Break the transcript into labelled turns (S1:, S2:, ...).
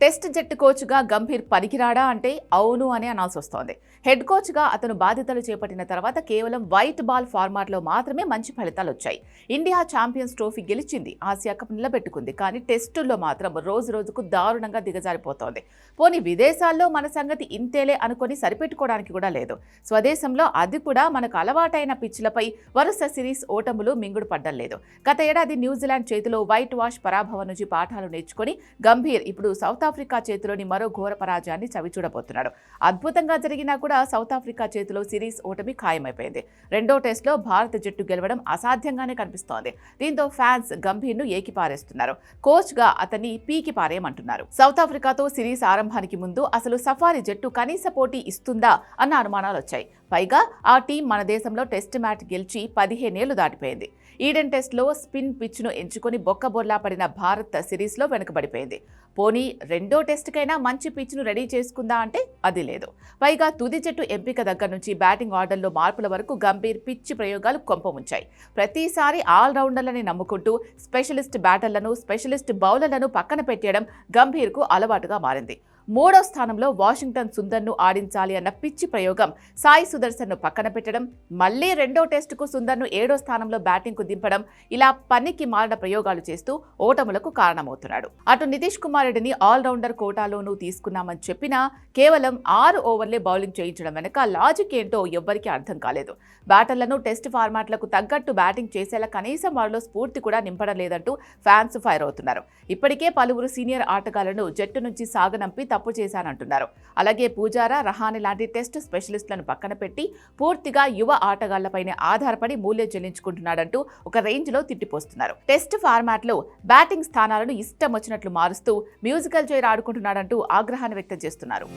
S1: Test జట్టు కోచ్గా గంభీర్ పనికిరాడా అంటే అవును అని అనాల్సి వస్తోంది హెడ్ కోచ్గా అతను బాధ్యతలు చేపట్టిన తర్వాత కేవలం వైట్ బాల్ ఫార్మాట్లో మాత్రమే మంచి ఫలితాలు వచ్చాయి ఇండియా ఛాంపియన్స్ ట్రోఫీ గెలిచింది ఆసియా కప్ నిలబెట్టుకుంది. కానీ టెస్టుల్లో మాత్రం రోజు రోజుకు దారుణంగా దిగజారిపోతోంది. పోనీ విదేశాల్లో మన సంగతి ఇంతేలే అనుకొని సరిపెట్టుకోవడానికి కూడా లేదు. స్వదేశంలో అది కూడా మనకు అలవాటైన పిచ్లపై వరుస సిరీస్ ఓటములు మింగుడు పడ్డం లేదు. గత ఏడాది న్యూజిలాండ్ చేతిలో వైట్ వాష్ పరాభవం నుంచి పాఠాలు నేర్చుకొని గంభీర్ ఇప్పుడు సౌత్ ఆఫ్రికా చేతిలోని మరో ఘోర పరాజయాన్ని చవిచూడబోతున్నాడు అద్భుతంగా జరిగినా కూడా సౌత్ ఆఫ్రికా చేతిలో సిరీస్ ఓటమి ఖాయమైపోయింది. రెండో టెస్టులో భారత జట్టు గెలవడం అసాధ్యంగానే కనిపిస్తోంది. దీంతో ఫ్యాన్స్ గంభీర్ను ఏకిపారేస్తున్నారు. కోచ్గా అతన్ని పీకి పారేయమంటున్నారు. సౌత్ ఆఫ్రికాతో సిరీస్ ఆరంభానికి ముందు అసలు సఫారీ జట్టు కనీస పోటీ ఇస్తుందా అన్న అనుమానాలు వచ్చాయి పైగా ఆ టీం మన దేశంలో టెస్ట్ మ్యాచ్ గెలిచి పదిహేనేళ్ళు దాటిపోయింది. ఈడెన్ టెస్ట్లో స్పిన్ పిచ్ను ఎంచుకొని బొక్కబొర్లా పడిన భారత్ సిరీస్లో వెనుకబడిపోయింది. పోనీ రెండో టెస్ట్కైనా మంచి పిచ్ను రెడీ చేసుకుందా అంటే అది లేదు. పైగా తుది జట్టు ఎంపిక దగ్గర నుంచి బ్యాటింగ్ ఆర్డర్లో మార్పుల వరకు గంభీర్ పిచ్చి ప్రయోగాలు కొంపముంచాయి. ప్రతిసారి ఆల్రౌండర్లని నమ్ముకుంటూ స్పెషలిస్ట్ బ్యాటర్లను స్పెషలిస్ట్ బౌలర్లను పక్కన పెట్టేయడం గంభీర్కు అలవాటుగా మారింది. మూడో స్థానంలో వాషింగ్టన్ సుందర్ను ఆడించాలి అన్న పిచ్చి ప్రయోగం. సాయి సుదర్శన్ను పక్కన పెట్టడం మళ్ళీ రెండో టెస్టుకు సుందర్ను ఏడో స్థానంలో బ్యాటింగ్కు దింపడం ఇలా పనికి మారిన ప్రయోగాలు చేస్తూ ఓటములకు కారణమవుతున్నాడు. అటు నితీష్ కుమార్ రెడ్డిని ఆల్రౌండర్ కోటాలోనూ తీసుకున్నామని చెప్పినా కేవలం ఆరు ఓవర్లే బౌలింగ్ చేయించడం వెనుక లాజిక్ ఏంటో ఎవ్వరికీ అర్థం కాలేదు. బ్యాటర్లను టెస్ట్ ఫార్మాట్లకు తగ్గట్టు బ్యాటింగ్ చేసేలా కనీసం వారిలో స్ఫూర్తి కూడా నింపడం లేదంటూ ఫ్యాన్స్ ఫైర్ అవుతున్నారు. ఇప్పటికే పలువురు సీనియర్ ఆటగాళ్ళను జట్టు నుంచి సాగనంపి తప్పు చేశానంటున్నారు. అలాగే పూజారా రహాని లాంటి టెస్ట్ స్పెషలిస్టులను పక్కన పెట్టి పూర్తిగా యువ ఆటగాళ్ళపైనే ఆధారపడి మూల్యం చెల్లించుకుంటున్నాడంటూ ఒక రేంజ్లో తిట్టిపోస్తున్నారు. టెస్ట్ ఫార్మాట్లో బ్యాటింగ్ స్థానాలను ఇష్టం వచ్చినట్లు మారుస్తూ మ్యూజికల్ చైర్ ఆడుకుంటున్నాడంటూ ఆగ్రహాన్ని వ్యక్తం చేస్తున్నారు.